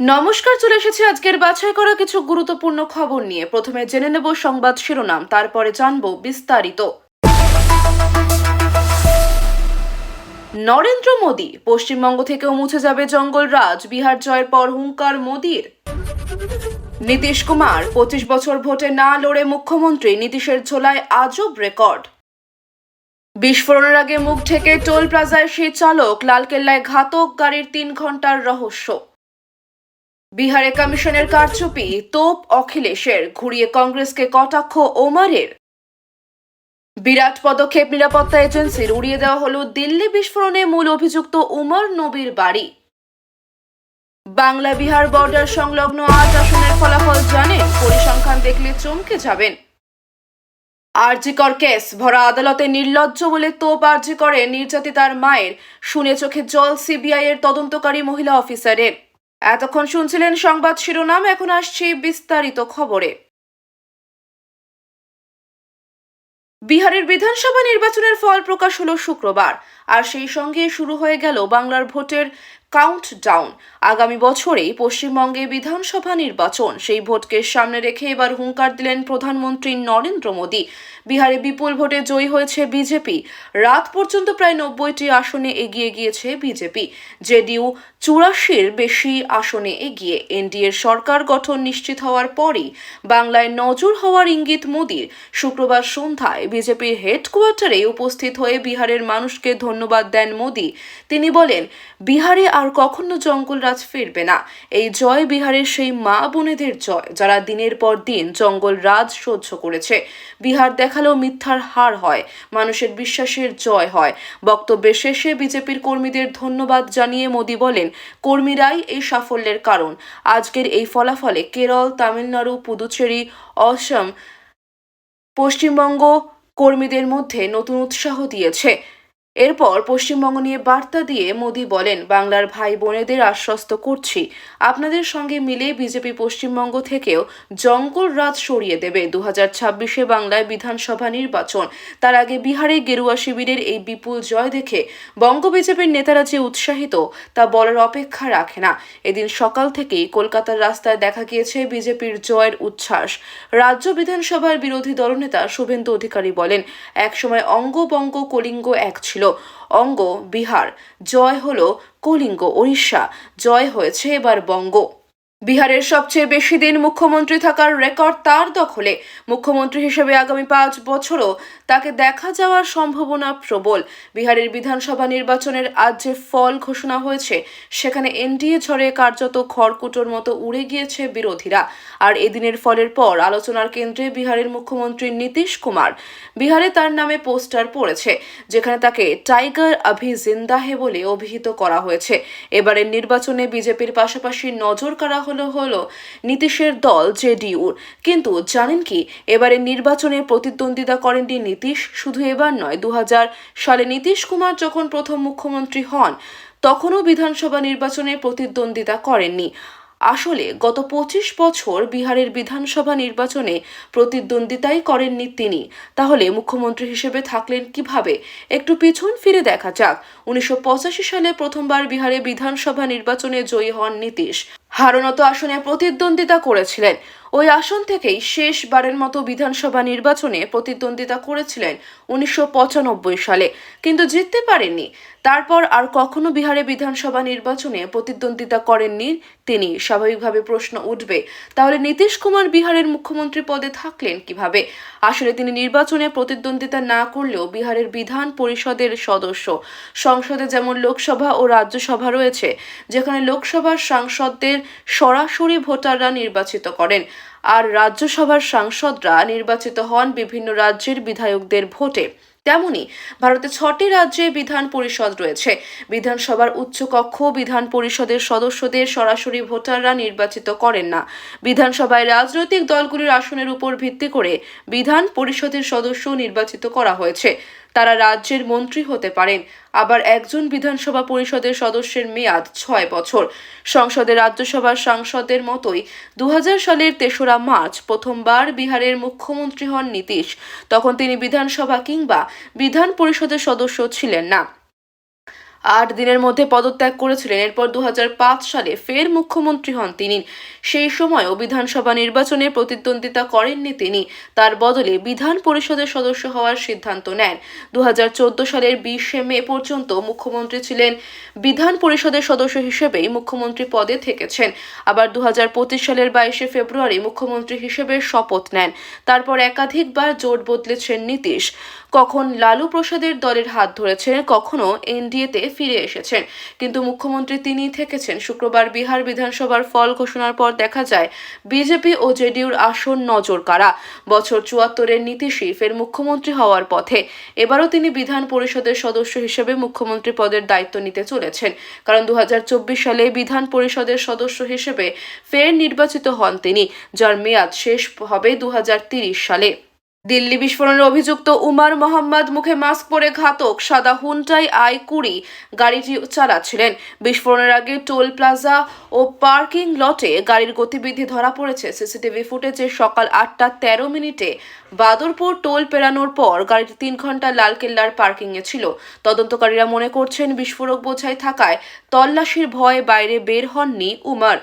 নমস্কার, চলে এসেছে আজকের বাছাই করা কিছু গুরুত্বপূর্ণ খবর নিয়ে। প্রথমে জেনে নেব সংবাদ শিরোনাম, তারপরে জানব বিস্তারিত। নরেন্দ্র মোদী, পশ্চিমবঙ্গ থেকেও মুছে যাবে জঙ্গলরাজ বিহার জয়ের পর হুঙ্কার মোদীর। নীতিশ কুমার, পঁচিশ বছর ভোটে না লড়ে মুখ্যমন্ত্রী, নীতিশের ঝোলায় আজব রেকর্ড। বিস্ফোরণের আগে মুখ ঢেকে টোল প্লাজায় সেই চালক, লালকেল্লায় ঘাতক গাড়ির তিন ঘণ্টার রহস্য। বিহারে কমিশনের কারচুপি, তোপ, অখিলেশের, ঘুরিয়ে কংগ্রেসকে কটাক্ষ ওমারের। বিরাট পদক্ষেপ নিরাপত্তা এজেন্সির, উড়িয়ে দেওয়া হল দিল্লি বিস্ফোরণে মূল অভিযুক্ত উমর নবীর বাড়ি। বাংলা বিহার বর্ডার সংলগ্ন আট আসনের ফলাফল জানেন, পরিসংখ্যান দেখলে চমকে যাবেন। আরজিকর কেস, ভরা আদালতে নির্লজ্জ বলে তোপ আরজি করে নির্যাতিতার মায়ের, শুনে চোখে জল সিবিআই এর তদন্তকারী মহিলা অফিসারের। এতক্ষণ শুনছিলেন সংবাদ শিরোনাম, এখন আসছি বিস্তারিত খবরে। বিহারের বিধানসভা নির্বাচনের ফল প্রকাশ হলো শুক্রবার, আর সেই সঙ্গে শুরু হয়ে গেল বাংলার ভোটের কাউন্ট ডাউন আগামী বছরেই পশ্চিমবঙ্গে বিধানসভা নির্বাচন, সেই ভোটকে সামনে রেখে এবার হুঙ্কার দিলেন প্রধানমন্ত্রী নরেন্দ্র মোদী। বিহারে বিপুল ভোটে জয়ী হয়েছে বিজেপি। রাত পর্যন্ত প্রায় নব্বইটি আসনে এগিয়ে গিয়েছে বিজেপি। জেডিইউ চুরাশির বেশি আসনে এগিয়ে। এনডিএর সরকার গঠন নিশ্চিত হওয়ার পরই বাংলায় নজর হওয়ার ইঙ্গিত মোদীর। শুক্রবার সন্ধ্যায় বিজেপির হেডকোয়ার্টারে উপস্থিত হয়ে বিহারের মানুষকে ধন্যবাদ দেন মোদী। তিনি বলেন, বিহারে আর কখনো জঙ্গলরাজ ফিরবে না। এই জয় বিহারের সেই মা বোনেদের জয়, যারা দিনের পর দিন জঙ্গল রাজ সহ্য করেছে। বিহার দেখালেও মিথ্যার হার হয়, মানুষের বিশ্বাসের জয় হয়। বক্তব্যের শেষে বিজেপির কর্মীদের ধন্যবাদ জানিয়ে মোদী বলেন, কর্মীরাই এই সাফল্যের কারণ। আজকের এই ফলাফলে কেরল, তামিলনাড়ু, পুদুচেরি, অসম, পশ্চিমবঙ্গ কর্মীদের মধ্যে নতুন উৎসাহ দিয়েছে। এরপর পশ্চিমবঙ্গ নিয়ে বার্তা দিয়ে মোদি বলেন, বাংলার ভাই বোনেদের আশ্বস্ত করছি। আপনাদের সঙ্গে মিলে বিজেপি পশ্চিমবঙ্গ থেকেও জঙ্গল রাজ সরিয়ে দেবে। দু ছাব্বিশে বাংলায় বিধানসভা নির্বাচন। তার আগে বিহারে গেরুয়া শিবিরের এই বিপুল জয় দেখে বঙ্গ বিজেপির নেতারা যে উৎসাহিত, তা বলার অপেক্ষা রাখে না। এদিন সকাল থেকেই কলকাতার রাস্তায় দেখা গিয়েছে বিজেপির জয়ের উচ্ছ্বাস। রাজ্য বিধানসভার বিরোধী দলনেতা শুভেন্দু অধিকারী বলেন, একসময় অঙ্গ বঙ্গ কলিঙ্গ এক ছিল। অঙ্গ বিহার। জয় হল কলিঙ্গ ওড়িশা। জয় হয়েছে এবার বঙ্গ। বিহারের সবচেয়ে বেশি দিন মুখ্যমন্ত্রী থাকার রেকর্ড তার দখলে। মুখ্যমন্ত্রী হিসেবে আগামী পাঁচ বছরও তাকে দেখা যাওয়ার সম্ভাবনা প্রবল। বিহারের বিধানসভা নির্বাচনের আজ যে ফল ঘোষণা হয়েছে, সেখানে এনডিএ ঝড়ে কার্যত খড়কুটোর মতো উড়ে গিয়েছে বিরোধীরা। আর এদিনের ফলের পর আলোচনার কেন্দ্রে বিহারের মুখ্যমন্ত্রী নীতিশ কুমার। বিহারে তার নামে পোস্টার পড়েছে, যেখানে তাকে টাইগার আভি জিন্দাহে বলে অভিহিত করা হয়েছে। এবারের নির্বাচনে বিজেপির পাশাপাশি নজর কাড়া হলো হলো নীতিশের দল জেডিউর কিন্তু জানেন কি এবারে নির্বাচনে প্রতিদ্বন্দ্বিতা করেননি নীতিশ, শুধু এবার নয় দু সালে নীতিশ কুমার যখন প্রথম মুখ্যমন্ত্রী হন, তখনও বিধানসভা নির্বাচনে প্রতিদ্বন্দ্বিতা করেননি। আসলে গত পঁচিশ বছর বিহারের বিধানসভা নির্বাচনে প্রতিদ্বন্দ্বিতাই করেননি তিনি। তাহলে মুখ্যমন্ত্রী হিসেবে থাকলেন কীভাবে? একটু পিছন ফিরে দেখা যাক। উনিশশো পঁচাশি সালে প্রথমবার বিহারে বিধানসভা নির্বাচনে জয়ী হন নীতিশ। হারণত আসনে প্রতিদ্বন্দ্বিতা করেছিলেন। ওই আসন থেকেই শেষবারের মতো বিধানসভা নির্বাচনে প্রতিদ্বন্দ্বিতা করেছিলেন উনিশশো পঁচানব্বই সালে, কিন্তু জিততে পারেননি। তারপর আর কখনো বিহারে বিধানসভা নির্বাচনে প্রতিদ্বন্দ্বিতা করেননি তিনি। স্বাভাবিকভাবে প্রশ্ন উঠবে, তাহলে নীতিশ কুমার বিহারের মুখ্যমন্ত্রী পদে থাকলেন কীভাবে? আসলে তিনি নির্বাচনে প্রতিদ্বন্দ্বিতা না করলেও বিহারের বিধান পরিষদের সদস্য। সংসদে যেমন লোকসভা ও রাজ্যসভা রয়েছে, যেখানে লোকসভার সাংসদদের সরাসরি ভোটাররা নির্বাচিত করেন। আর রাজ্যসভার সাংসদরা নির্বাচিত হন বিভিন্ন রাজ্যের বিধায়কদের ভোটে। তেমনি ভারতে ছটি রাজ্যে বিধান পরিষদ রয়েছে। বিধানসভার উচ্চকক্ষ, বিধান পরিষদের সদস্যদের সরাসরি ভোটাররা নির্বাচিত করেন না। বিধানসভায় রাজনৈতিক দলগুলির আসনের উপর ভিত্তি করে বিধান পরিষদের সদস্য নির্বাচিত করা হয়েছে। তারা রাজ্যের মন্ত্রী হতে পারেন। আবার একজন বিধানসভা পরিষদের সদস্যের মেয়াদ ছয় বছর। সংসদে রাজ্যসভার সাংসদের মতোই দু হাজার সালের তেসরা মার্চ প্রথমবার বিহারের মুখ্যমন্ত্রী হন নীতিশ। তখন তিনি বিধানসভা কিংবা বিধান পরিষদের সদস্য ছিলেন না। আট দিনের মধ্যে পদত্যাগ করেছিলেন। এরপর দু হাজার পাঁচ সালে ফের মুখ্যমন্ত্রী হন তিনি। সেই সময়ও বিধানসভা নির্বাচনে প্রতিদ্বন্দ্বিতা করেননি তিনি। তার বদলে বিধান পরিষদের সদস্য হওয়ার সিদ্ধান্ত নেন। দু হাজার চোদ্দ সালের বিশে মে পর্যন্ত মুখ্যমন্ত্রী ছিলেন। বিধান পরিষদের সদস্য হিসেবেই মুখ্যমন্ত্রী পদে থেকেছেন। আবার দু হাজার পঁচিশ সালের বাইশে ফেব্রুয়ারি মুখ্যমন্ত্রী হিসেবে শপথ নেন। তারপর একাধিকবার জোট বদলেছেন নীতিশ। কখন লালু প্রসাদের দলের হাত ধরেছেন কখনো এনডিএতে ফিরে এসেছেন। কিন্তু মুখ্যমন্ত্রী তিনিই থেকেছেন। শুক্রবার বিহার বিধানসভার ফল ঘোষণার পর দেখা যায়, বিজেপি ও জেডিউর আসন নজর কাড়া বছর চুয়াত্তরের নীতিশই ফের মুখ্যমন্ত্রী হওয়ার পথে এবারও তিনি বিধান পরিষদের সদস্য হিসেবে মুখ্যমন্ত্রী পদের দায়িত্ব নিতে চলেছেন। কারণ দু হাজার চব্বিশ সালে বিধান পরিষদের সদস্য হিসেবে ফের নির্বাচিত হন তিনি, যার মেয়াদ শেষ হবে দু সালে। দিল্লি বিস্ফোরণের অভিযুক্ত উমার মোহাম্মদ মুখে মাস্ক পরে ঘাতক, সাদা হুন্টাই আই কুড়ি গাড়িটি চালাচ্ছিলেন। বিস্ফোরণের আগে টোল প্লাজা ও পার্কিং লটে গাড়ির গতিবিধি ধরা পড়েছে। সিসিটিভি ফুটেজে সকাল আটটা তেরো মিনিটে বাদরপুর টোল পেরানোর পর গাড়িটি তিন ঘণ্টা লালকেল্লার পার্কিংয়ে ছিল। তদন্তকারীরা মনে করছেন বিস্ফোরক বোঝাই থাকায় তল্লাশির ভয়ে বাইরে বের হননি উমার।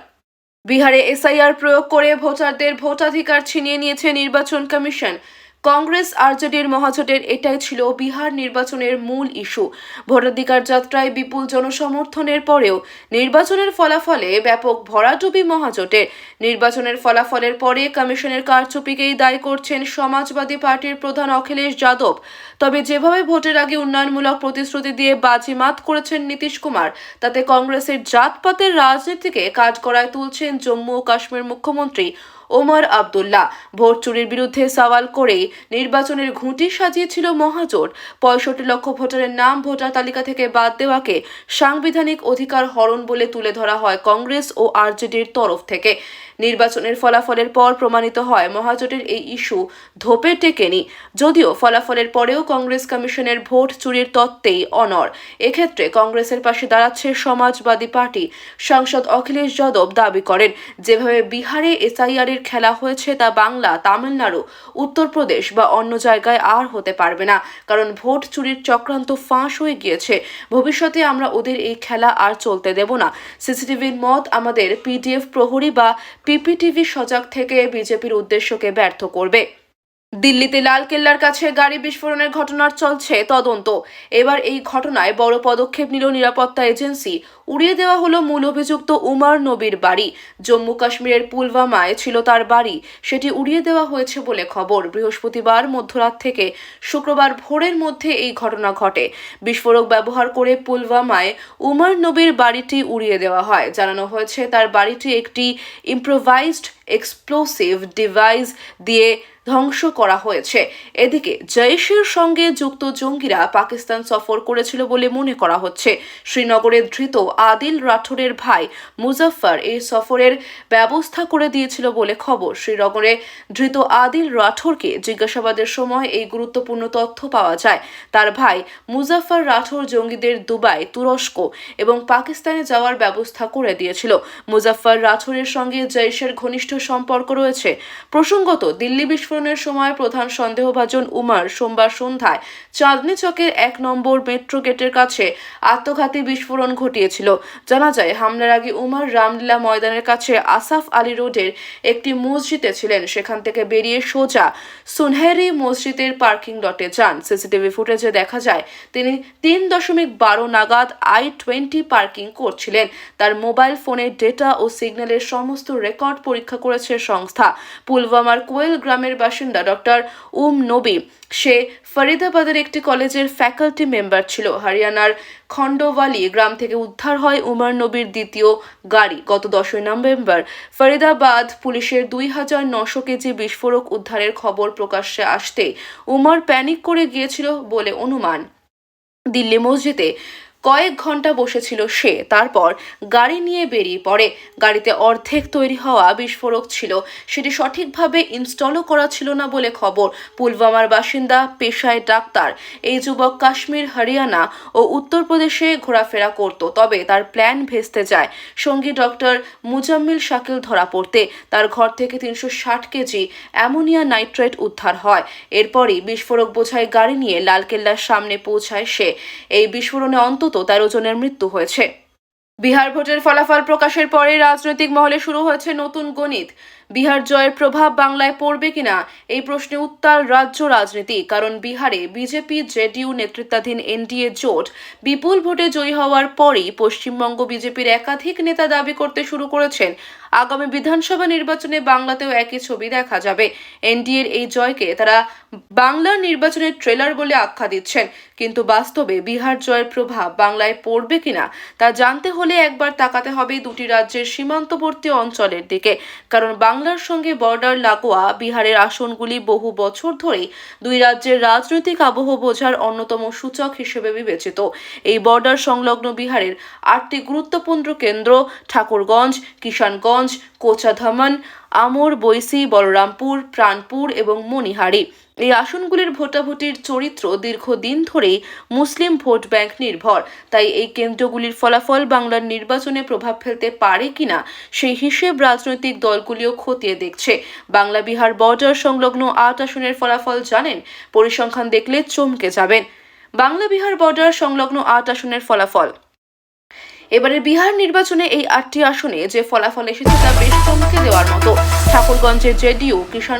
বিহারে এসআইআর প্রয়োগ করে ভোটারদের ভোটাধিকার ছিনিয়ে নিয়েছে নির্বাচন কমিশন। কংগ্রেস আরজেডির মহাজোটের এটাই ছিল বিহার নির্বাচনের মূল ইস্যু। ভোটাধিকার যাত্রায় বিপুল জনসমর্থনের পরেও নির্বাচনের ফলাফলে ব্যাপক ভরাডুবি মহাজোটের নির্বাচনের ফলাফলের পরে কমিশনের কারচুপিকেই দায়ী করছেন সমাজবাদী পার্টির প্রধান অখিলেশ যাদব। তবে যেভাবে ভোটের আগে উন্নয়নমূলক প্রতিশ্রুতি দিয়ে বাজিমাত করেছেন নীতিশ কুমার, তাতে কংগ্রেসের জাতপাতের রাজনীতিকে কাজ করায় তুলছেন জম্মু ও কাশ্মীর মুখ্যমন্ত্রী ওমর আবদুল্লাহ। ভোট চুরির বিরুদ্ধে সওয়াল করেই নির্বাচনের ঘুঁটি সাজিয়েছিল মহাজোট। পঁয়ষট্টি লক্ষ ভোটারের নাম ভোটার তালিকা থেকে বাদ দেওয়াকে সাংবিধানিক অধিকার হরণ বলে তুলে ধরা হয় কংগ্রেস ও আরজেডির তরফ থেকে। নির্বাচনের ফলাফলের পর প্রমাণিত হয়, মহাজোটের এই ইস্যু ধোপে টেকেনি। যদিও ফলাফলের পরেও কংগ্রেস কমিশনের ভোট চুরির তত্ত্বেই অনর এক্ষেত্রে কংগ্রেসের পাশে দাঁড়াচ্ছে সমাজবাদী পার্টি। সাংসদ অখিলেশ যাদব দাবি করেন, যেভাবে বিহারে এসআইআর এর খেলা হয়েছে তা বাংলা, তামিলনাড়ু, উত্তরপ্রদেশ বা অন্য জায়গায় আর হতে পারবে না। কারণ ভোট চুরির চক্রান্ত ফাঁস হয়ে গিয়েছে। ভবিষ্যতে আমরা ওদের এই খেলা আর চলতে দেব না। সিসিটিভির মত আমাদের পিডিএফ প্রহরী বা পিপিটিভি সজাগ থেকে বিজেপির উদ্দেশ্যকে ব্যর্থ করবে। দিল্লিতে লালকেল্লার কাছে গাড়ি বিস্ফোরণের ঘটনার চলছে তদন্ত। এবার এই ঘটনায় বড় পদক্ষেপ নিল নিরাপত্তা এজেন্সি। উড়িয়ে দেওয়া হলো মূল অভিযুক্ত উমার নবীর বাড়ি। জম্মু কাশ্মীরের পুলওয়ামায় ছিল তার বাড়ি। সেটি উড়িয়ে দেওয়া হয়েছে বলে খবর। বৃহস্পতিবার মধ্যরাত থেকে শুক্রবার ভোরের মধ্যে এই ঘটনা ঘটে। বিস্ফোরক ব্যবহার করে পুলওয়ামায় উমার নবীর বাড়িটি উড়িয়ে দেওয়া হয়। জানানো হয়েছে তার বাড়িটি একটি ইম্প্রোভাইজড এক্সপ্লোসিভ ডিভাইস দিয়ে ধ্বংস করা হয়েছে। এদিকে জৈশের সঙ্গে যুক্ত জঙ্গিরা পাকিস্তান সফর করেছিল বলে মনে করা হচ্ছে। শ্রীনগরে ধৃত আদিল রাঠোরের ভাই মুজাফফর এই সফরের ব্যবস্থা করে দিয়েছিল বলে খবর। শ্রীনগরে ধৃত আদিল রাঠোরকে জিজ্ঞাসাবাদের সময় এই গুরুত্বপূর্ণ তথ্য পাওয়া যায়। তার ভাই মুজাফফর রাঠোর জঙ্গিদের দুবাই, তুরস্ক এবং পাকিস্তানে যাওয়ার ব্যবস্থা করে দিয়েছিল। মুজাফফর রাঠোরের সঙ্গে জৈশের ঘনিষ্ঠ সম্পর্ক রয়েছে। প্রসঙ্গত, দিল্লি বিস্ফোরণের সময় প্রধান সন্দেহভাজন উমার সোমবার সন্ধ্যায় চাঁদনি চকের এক নম্বর মেট্রো গেটের কাছে আত্মঘাতী বিস্ফোরণ ঘটিয়েছিল। জানা যায়, হামলার আগে উমার রামলীলা ময়দানের কাছে আসাফ আলী রোডের একটি মসজিদে ছিলেন। সেখান থেকে বেরিয়ে সোজা সুনহেরি মসজিদের পার্কিং লটে যান। সিসিটিভি ফুটেজে দেখা যায়, তিনি তিন দশমিক বারো নাগাদ আই টোয়েন্টি পার্কিং করছিলেন। তার মোবাইল ফোনের ডেটা ও সিগন্যালের সমস্ত রেকর্ড পরীক্ষা করেছে সংস্থা। পুলওয়ামার কোয়েল গ্রামের বাসিন্দা ডক্টর উম নবী, সে ফরিদাবাদের একটি কলেজের ফ্যাকাল্টি মেম্বার ছিল। হরিয়ানার খন্ডওয়ালি গ্রাম থেকে উদ্ধার হয় উমর নবীর দ্বিতীয় গাড়ি। গত দশই নভেম্বর ফরিদাবাদ পুলিশের দুই হাজার নশো কেজি বিস্ফোরক উদ্ধারের খবর প্রকাশ্যে আসতে উমর প্যানিক করে গিয়েছিল বলে অনুমান। দিল্লি মসজিদে কয়েক ঘণ্টা বসেছিল সে। তারপর গাড়ি নিয়ে বেরিয়ে পড়ে। গাড়িতে অর্ধেক তৈরি হওয়া বিস্ফোরক ছিল। সেটি সঠিকভাবে ইনস্টলও করা ছিল না বলে খবর। পুলওয়ামার বাসিন্দা, পেশায় ডাক্তার। এই যুবক কাশ্মীর, হরিয়ানা ও উত্তরপ্রদেশে ঘোরাফেরা করত। তবে তার প্ল্যান ভেস্তে যায়। সঙ্গী ডক্টর মুজাম্মিল শাকিল ধরা পড়তে। তার ঘর থেকে তিনশো ষাট কেজি অ্যামোনিয়া নাইট্রেট উদ্ধার হয়। এরপরই বিস্ফোরক বোঝাই গাড়ি নিয়ে লালকেল্লার সামনে পৌঁছায় সে। এই বিস্ফোরণে অন্তত অন্তত তেরো জনের মৃত্যু হয়েছে। বিহার ভোটের ফলাফল প্রকাশের পরে রাজনৈতিক মহলে শুরু হয়েছে নতুন গণিত। বিহার জয়ের প্রভাব বাংলায় পড়বে কিনা? এই প্রশ্নে উত্তাল রাজ্য রাজনীতি, কারণ বিহারে বিজেপি, জেডিইউ নেতৃত্বাধীন এনডিএ জোট বিপুল ভোটে জয়ী হওয়ার পরেই পশ্চিমবঙ্গ বিজেপির একাধিক নেতা দাবি করতে শুরু করেছেন। আগামী বিধানসভা নির্বাচনে বাংলাতেও একই ছবি দেখা যাবে। এনডিএর এই জয়কে তারা বাংলার নির্বাচনের ট্রেলার বলে আখ্যা দিচ্ছেন। কিন্তু বাস্তবে বিহার জয়ের প্রভাব বাংলায় পড়বে কিনা, তা জানতে হলে একবার তাকাতে হবে দুটি রাজ্যের সীমান্তবর্তী অঞ্চলের দিকে। কারণ বাংলার সঙ্গে বর্ডার লাগোয়া বিহারের আসনগুলি বহু বছর ধরে দুই রাজ্যের রাজনৈতিক আবহ বোঝার অন্যতম সূচক হিসেবে বিবেচিত। এই বর্ডার সংলগ্ন বিহারের আটটি গুরুত্বপূর্ণ কেন্দ্র ঠাকুরগঞ্জ, কিষানগঞ্জ, কোচাধামন আমর বৈশি বলরামপুর, প্রাণপুর এবং মণিহারি এই আসনগুলির ভোটাভুটির চরিত্র দীর্ঘদিন ধরেই মুসলিম ভোট ব্যাংক নির্ভর। তাই এই কেন্দ্রগুলির ফলাফল বাংলার নির্বাচনে প্রভাব ফেলতে পারে কিনা, সেই হিসেব রাজনৈতিক দলগুলিও খতিয়ে দেখছে। বাংলা বিহার বর্ডার সংলগ্ন আট আসনের ফলাফল জানেন, পরিসংখ্যান দেখলে চমকে যাবেন। বাংলা বিহার বর্ডার সংলগ্ন আট আসনের ফলাফল। এবারে বিহার নির্বাচনে এই আটটি আসনে যে ফলাফল এসেছে তা বেশ চমকে দেওয়ার মতো। ঠাকুরগঞ্জের জেডিও কিষান